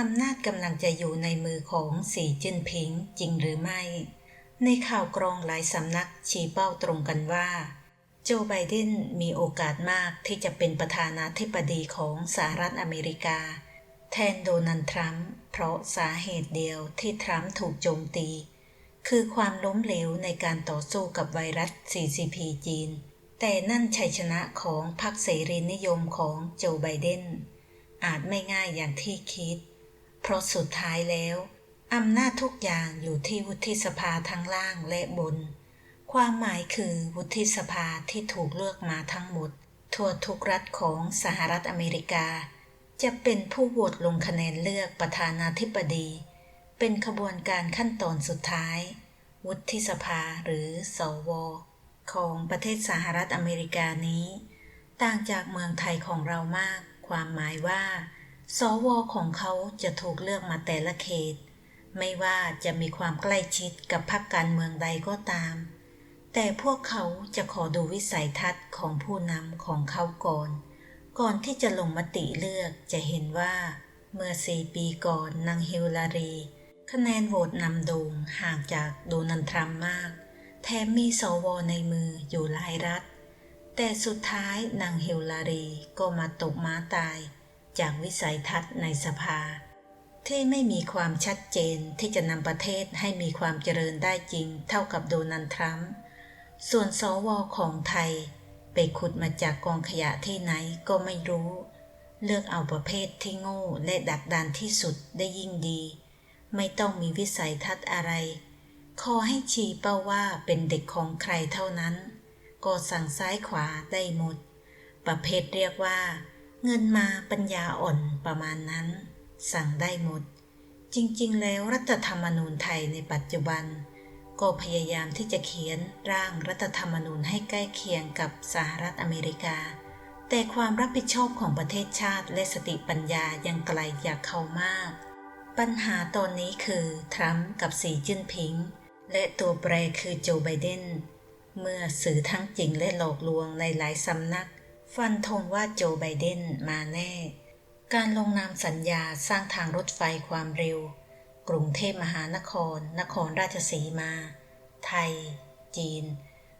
อำนาจกำลังจะอยู่ในมือของสีจิ้นผิงจริงหรือไม่ ในข่าวกรองหลายสำนักชี้เป้าตรงกันว่า โจไบเดนมีโอกาสมากที่จะเป็นประธานาธิบดีของสหรัฐอเมริกา แทนโดนัลด์ทรัมป์เพราะสาเหตุเดียวที่ทรัมป์ถูกโจมตี คือความล้มเหลวในการต่อสู้กับไวรัส CCP จีน แต่นั่นชัยชนะของพรรคเสรีนิยมของโจไบเดนอาจไม่ง่ายอย่างที่คิด เพราะสุดท้ายแล้วอำนาจทุกอย่างอยู่ที่วุฒิสภาทั้งล่างและบน ความหมายคือวุฒิสภาที่ถูกเลือกมาทั้งหมด ทั่วทุกรัฐของสหรัฐอเมริกา จะเป็นผู้โหวตลงคะแนนเลือกประธานาธิบดี เป็นขบวนการขั้นตอนสุดท้าย วุฒิสภาหรือสว ของประเทศสหรัฐอเมริกานี้ ต่างจากเมืองไทยของเรามาก ความหมายว่า สวของเขาจะถูกเลือกมาแต่ละเขต ไม่ว่าจะมีความใกล้ชิดกับพรรคการเมืองใดก็ตาม แต่พวกเขาจะขอดูวิสัยทัศน์ของผู้นำของเขาก่อน ก่อนที่จะลงมติเลือกจะเห็นว่า เมื่อสี่ปีก่อนนางฮิลลารี คะแนนโหวตนำโด่งห่างจากโดนัลด์ทรัมป์มาก แถมมีสวในมืออยู่หลายรัฐ แต่สุดท้ายนางฮิลลารีก็มาตกม้าตาย จากวิสัยทัศน์ในสภา ที่ไม่มีความชัดเจนที่จะนำประเทศให้มีความเจริญได้จริง เท่ากับโดนัลด์ทรัมป์ส่วนสวของไทย ไปขุดมาจากกองขยะที่ไหนก็ไม่รู้ เลือกเอาประเภทที่โง่และดักดานที่สุดได้ยิ่งดี ไม่ต้องมีวิสัยทัศน์อะไร ขอให้ชี้เป้าว่าเป็นเด็กของใครเท่านั้น ก็สั่งซ้ายขวาได้หมด ประเภทเรียกว่า เงินมาปัญญาอ่อนประมาณนั้น สั่งได้หมด จริงๆ แล้วรัฐธรรมนูญไทยในปัจจุบัน ก็พยายามที่จะเขียนร่างรัฐธรรมนูญให้ใกล้เคียงกับสหรัฐอเมริกา แต่ความรับผิดชอบของประเทศชาติและสติปัญญายังไกลจากเขามาก ปัญหาตอนนี้คือทรัมป์กับสีจิ้นผิง และตัวแปรคือโจไบเดนเมื่อสื่อทั้งจริงและหลอกลวงในหลายสำนัก ฟันธงว่าโจไบเดนมาแน่ การลงนามสัญญาสร้างทางรถไฟความเร็ว กรุงเทพมหานคร นครราชสีมา ไทย จีน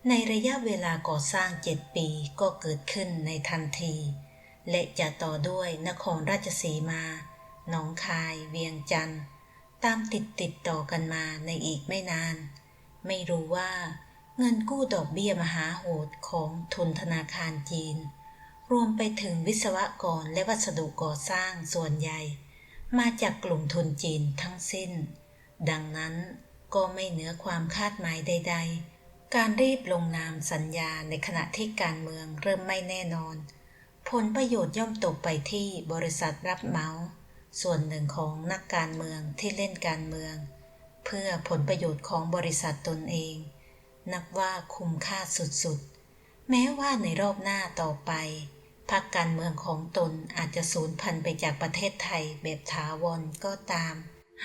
ในระยะเวลาก่อสร้างเจ็ดปีก็เกิดขึ้นในทันที และจะต่อด้วยนครราชสีมา หนองคาย เวียงจันทร์ ตามติดติดต่อกันมาในอีกไม่นาน ไม่รู้ว่า เงินกู้ดอกเบี้ยมหาโหดของทุนธนาคารจีน รวมไปถึงวิศวกรและวัสดุก่อสร้างส่วนใหญ่ มาจากกลุ่มทุนจีนทั้งสิ้น ดังนั้นก็ไม่เหนือความคาดหมายใด ๆ การรีบลงนามสัญญาในขณะที่การเมืองเริ่มไม่แน่นอน ผลประโยชน์ย่อมตกไปที่บริษัทรับเหมาส่วนหนึ่งของนักการเมืองที่เล่นการเมือง เพื่อผลประโยชน์ของบริษัทตนเอง นับว่าคุ้มค่าสุดๆ แม้ว่าในรอบหน้าต่อไป พรรคการเมืองของตนอาจจะสูญพันธุ์ไปจากประเทศไทยแบบถาวรก็ตาม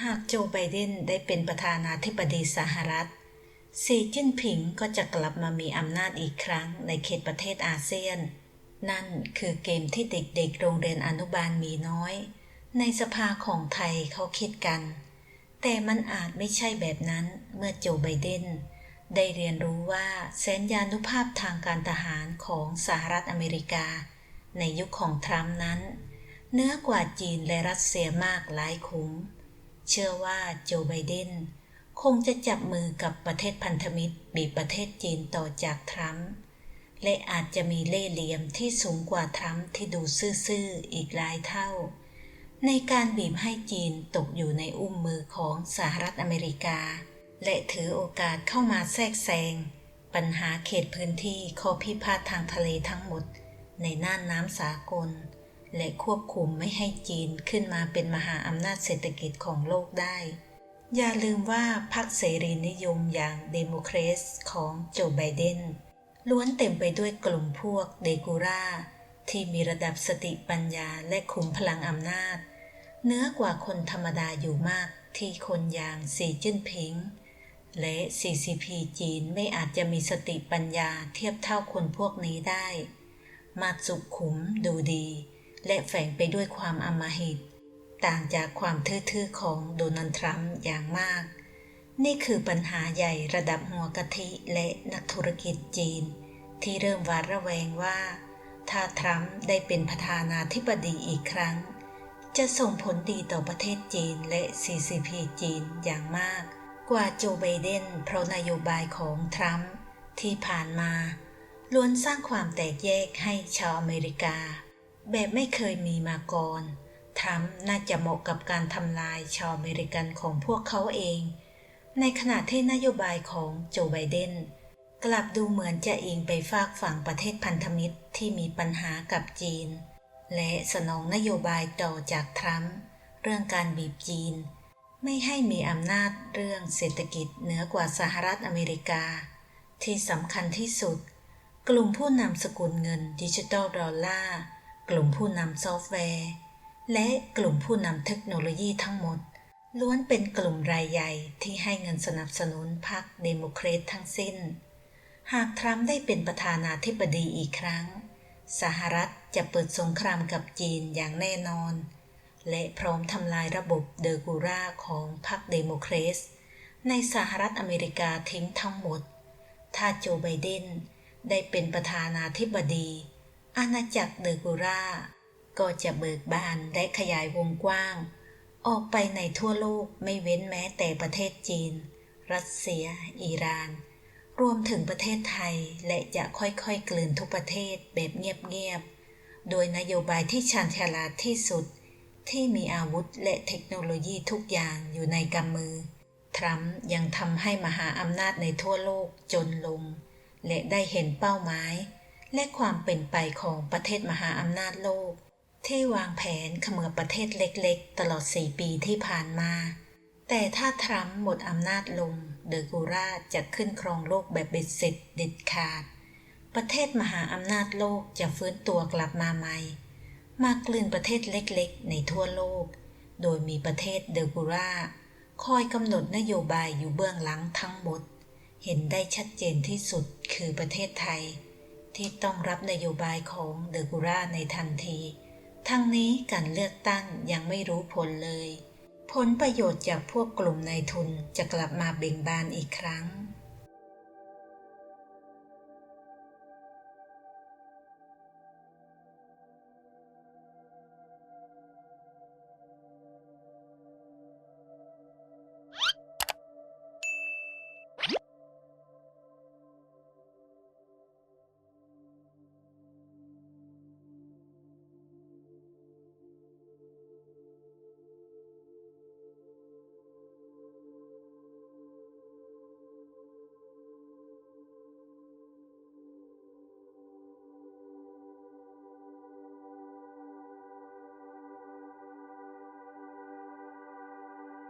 หากโจไบเดนได้เป็นประธานาธิบดีสหรัฐสีจิ้นผิงก็จะกลับมามีอำนาจอีกครั้งในเขตประเทศอาเซียน นั่นคือเกมที่เด็กๆ โรงเรียนอนุบาลมีน้อย ในสภาของไทยเขาคิดกัน แต่มันอาจไม่ใช่แบบนั้นเมื่อโจไบเดนได้เรียนรู้ว่าแสนยานุภาพทางการทหารของสหรัฐอเมริกา ในยุคของทรัมป์นั้น เนื้อกว่าจีนและรัสเซียมากหลายคุ้ม เชื่อว่าโจไบเดนคงจะจับมือกับประเทศพันธมิตรบีบประเทศจีนต่อจากทรัมป์และอาจจะมีเล่ห์เหลี่ยมที่สูงกว่าทรัมป์ที่ดูซื่อๆอีกหลายเท่า ในการบีบให้จีนตกอยู่ในอุ้มมือของสหรัฐอเมริกา และถือโอกาสเข้ามาแทรกแซงปัญหาเขตพื้นที่ข้อพิพาททางทะเลทั้งหมด ในน่านน้ำสากล และควบคุมไม่ให้จีนขึ้นมาเป็นมหาอำนาจเศรษฐกิจของโลกได้ อย่าลืมว่าพรรคเสรีนิยมอย่างเดโมแครตของโจไบเดนล้วนเต็มไปด้วยกลุ่มพวกเดกูราที่มีระดับสติปัญญาและขุมพลังอำนาจเนื้อกว่าคนธรรมดาอยู่มากที่คนอย่างสีจิ้นผิง และ CCP จีนไม่อาจจะมีสติปัญญาเทียบเท่าคนพวกนี้ได้ มาสุขขุมดูดี และแฝงไปด้วยความอำมหิต ต่างจากความทื่อๆของโดนัลด์ทรัมป์อย่างมาก นี่คือปัญหาใหญ่ระดับหัวกะทิและนักธุรกิจจีน ที่เริ่มหวาดระแวงว่า ถ้าทรัมป์ได้เป็นประธานาธิบดีอีกครั้ง จะส่งผลดีต่อประเทศจีนและ CCP จีนอย่างมาก กว่าโจไบเดนเพราะนโยบายของทรัมป์ที่ผ่านมา ล้วนสร้างความแตกแยกให้ชาวอเมริกา แบบไม่เคยมีมาก่อน ทรัมป์น่าจะเหมาะกับการทำลายชาวอเมริกันของพวกเขาเอง ในขณะที่นโยบายของโจไบเดนกลับดูเหมือนจะอิงไปฝากฝั่งประเทศพันธมิตรที่มีปัญหากับจีน และสนองนโยบายต่อจากทรัมป์เรื่องการบีบจีน ไม่ให้มีอำนาจเรื่องเศรษฐกิจเหนือกว่าสหรัฐอเมริกา ที่สำคัญที่สุด กลุ่มผู้นำสกุลเงินดิจิทัลดอลลาร์ กลุ่มผู้นำซอฟต์แวร์ และกลุ่มผู้นำเทคโนโลยีทั้งหมด ล้วนเป็นกลุ่มรายใหญ่ที่ให้เงินสนับสนุนพรรคเดโมแครตทั้งสิ้น หากทรัมป์ได้เป็นประธานาธิบดีอีกครั้ง สหรัฐจะเปิดสงครามกับจีนอย่างแน่นอน และพร้อมทำลายระบบเดอร์กูราของพรรคเดโมแครตในสหรัฐอเมริกาทิ้งทั้งหมด ถ้าโจไบเดน ได้เป็นประธานาธิบดี อาณาจักรเดอร์กูราก็จะเบิกบานและขยายวงกว้าง ออกไปในทั่วโลกไม่เว้นแม้แต่ประเทศจีน รัสเซีย อิหร่าน รวมถึงประเทศไทยและจะค่อยๆกลืนทุกประเทศแบบเงียบๆ โดยนโยบายที่ชาญฉลาดที่สุด ที่มีอาวุธและเทคโนโลยีทุกอย่างอยู่ในกำมือ ทรัมป์ยังทำให้มหาอำนาจในทั่วโลกจนลง และได้เห็นเป้าหมาย และความเป็นไปของประเทศมหาอำนาจโลก ที่วางแผนเขมือประเทศเล็กๆ ตลอด 4 ปีที่ผ่านมา แต่ถ้าทรัมป์หมดอำนาจลง เดอกูราจะขึ้นครองโลกแบบเบ็ดเสร็จเด็ดขาด ประเทศมหาอำนาจโลกจะฟื้นตัวกลับมาใหม่ มากลืนประเทศเล็กๆ ในทั่วโลก โดยมีประเทศเดอกูราคอยกำหนดนโยบายอยู่เบื้องหลังทั้งหมด เห็นได้ชัดเจนที่สุดคือประเทศไทย ที่ต้องรับนโยบายของเดอกูราในทันที ทั้งนี้การเลือกตั้งยังไม่รู้ผลเลย ผลประโยชน์จากพวกกลุ่มนายทุนจะกลับมาเบ่งบานอีกครั้ง